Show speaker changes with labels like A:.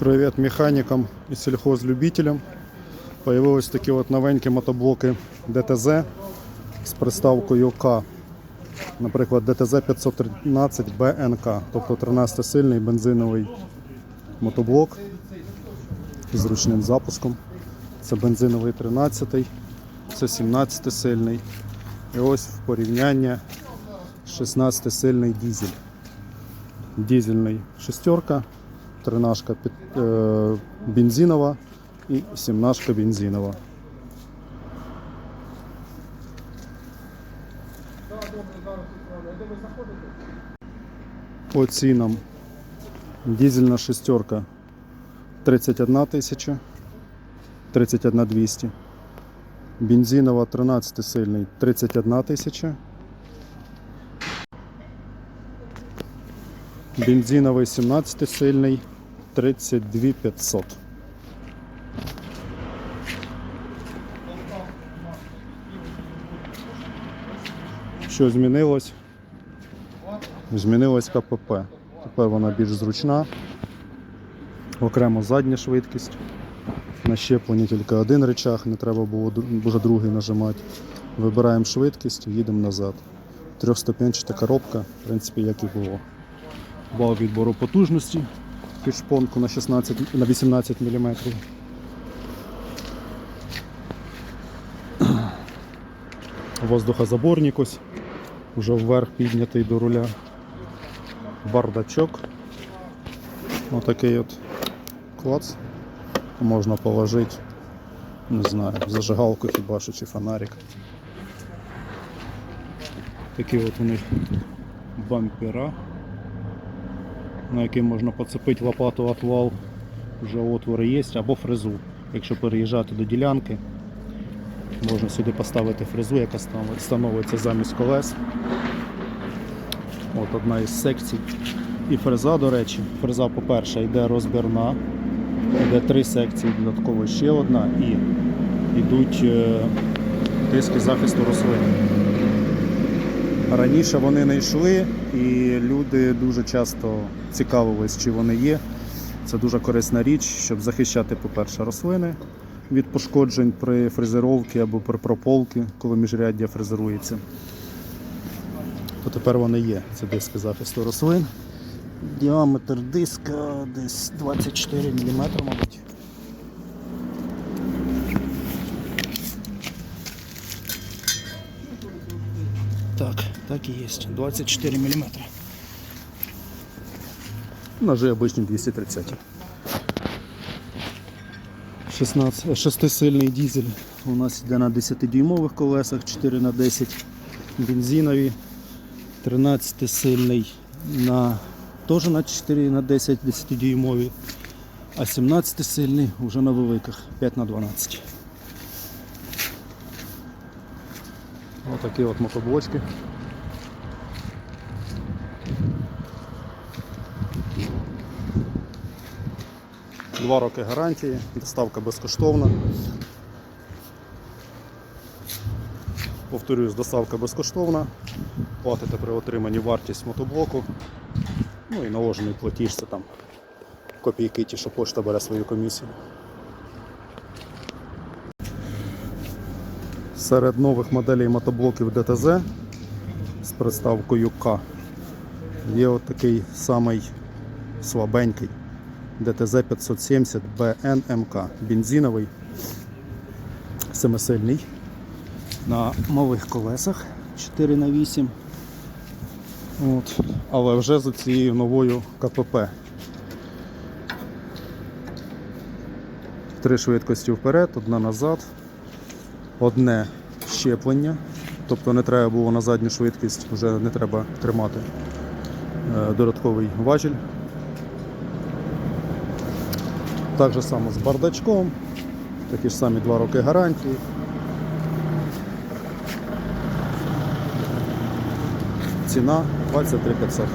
A: Привіт механікам і сільхозлюбителям. Появились такі от новенькі мотоблоки ДТЗ з приставкою К. Наприклад, ДТЗ 513 БНК, тобто 13-сильний бензиновий мотоблок з ручним запуском. Це бензиновий 13-й, це 17-сильний. І ось в порівняння 16-сильний дізель. Дізельний шестерка, тринашка е, бензинова і сімнашка бензинова. По цінам дізельна шестерка 31 тисяча, 31 200. Бензинова 13 сильний 31 тисяча. Бензиновий 17 сильний 32 500. Що змінилось? Змінилось КПП. Тепер вона більш зручна. Окремо задня швидкість. На щепленні тільки один речах, не треба було вже другий нажимати. Вибираємо швидкість, їдемо назад. Трьохступенчата коробка, в принципі, як і було. Вал відбору потужності під шпонку на 16, на 18 мм. Воздухозаборник ось вже вверх піднятий до руля. Бардачок. Отакий от клац. Можна положити, не знаю, зажигалку хіба що чи фонарик. Такі от у них бампера на який можна поцепити лопату отвал, вже отвори є, або фрезу. Якщо переїжджати до ділянки, можна сюди поставити фрезу, яка станов- становиться замість колес. От одна із секцій. І фреза, до речі, фреза, по-перше, йде розбірна, йде три секції, додатково ще одна, і йдуть е, диски захисту рослин. Раніше вони не йшли, і люди дуже часто цікавились, чи вони є. Це дуже корисна річ, щоб захищати, по-перше, рослини від пошкоджень при фрезеровці або при прополці, коли міжряддя фрезерується. То тепер вони є. Це диски захисту рослин. Діаметр диска десь 24 мм, мабуть. Так, так і є. 24 мм. Ножи обычні 230. 16, 6-сильний дизель у нас йде на 10-дюймових колесах, 4 на 10 бензинові, 13-сильний на теж на 4 на 10 10-дюймові, а 17-сильний вже на великих 5 на 12. Отакі от мотоблочки. Два роки гарантії, доставка безкоштовна. Повторюсь, доставка безкоштовна. Платите при отриманні вартість мотоблоку. Ну і наложений платіж це там копійки ті, що пошта бере свою комісію. Серед нових моделей мотоблоків ДТЗ з приставкою К є от такий самий слабенький ДТЗ 570 БНМК. Бензиновий, семисильний. На малих колесах 4 на 8 От. Але вже з цією новою КПП. Три швидкості вперед, одна назад, одне щеплення. Тобто не треба було на задню швидкість, вже не треба тримати е, додатковий важіль. Так же само з бардачком, такі ж самі 2 роки гарантії. Ціна 23 500.